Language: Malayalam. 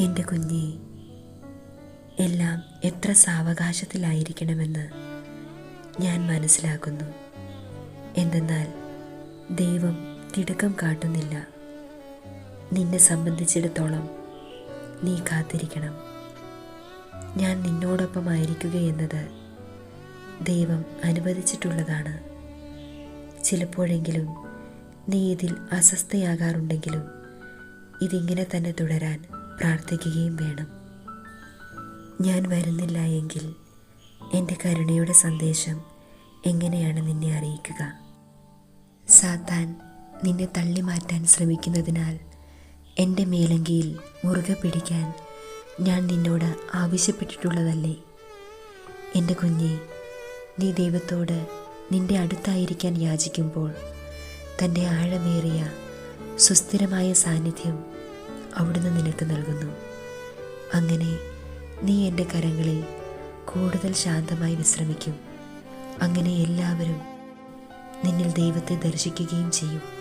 എന്റെ കുഞ്ഞെ എല്ലാം എത്ര സാവകാശത്തിലായിരിക്കണമെന്ന് ഞാൻ മനസ്സിലാക്കുന്നു. എന്തെന്നാൽ ദൈവം തിടുക്കം കാട്ടുന്നില്ല. നിന്നെ സംബന്ധിച്ചിടത്തോളം നീ കാത്തിരിക്കണം. ഞാൻ നിന്നോടൊപ്പം എന്നത് ദൈവം അനുവദിച്ചിട്ടുള്ളതാണ്. ചിലപ്പോഴെങ്കിലും നീ ഇതിൽ അസ്വസ്ഥയാകാറുണ്ടെങ്കിലും ഇതിങ്ങനെ തന്നെ തുടരാൻ പ്രാർത്ഥിക്കുകയും വേണം. ഞാൻ വരുന്നില്ല എങ്കിൽ എന്റെ കരുണയുടെ സന്ദേശം എങ്ങനെയാണ് നിന്നെ അറിയിക്കുക? സാത്താൻ നിന്നെ തള്ളി മാറ്റാൻ ശ്രമിക്കുന്നതിനാൽ എന്റെ മേലങ്കിയിൽ മുറുകെ പിടിക്കാൻ ഞാൻ നിന്നോട് ആവശ്യപ്പെട്ടിട്ടുള്ളതല്ലേ? എന്റെ കുഞ്ഞെ നീ ദൈവത്തോട് നിന്റെ അടുത്തായിരിക്കാൻ യാചിക്കുമ്പോൾ തന്റെ ആഴമേറിയ സുസ്ഥിരമായ സാന്നിധ്യം അവിടുന്ന് നിനക്ക് നൽകുന്നു. അങ്ങനെ നീ എന്റെ കരങ്ങളിൽ കൂടുതൽ ശാന്തമായി വിശ്രമിക്കും. അങ്ങനെ എല്ലാവരും നിന്നിൽ ദൈവത്തെ ദർശിക്കുകയും ചെയ്യും.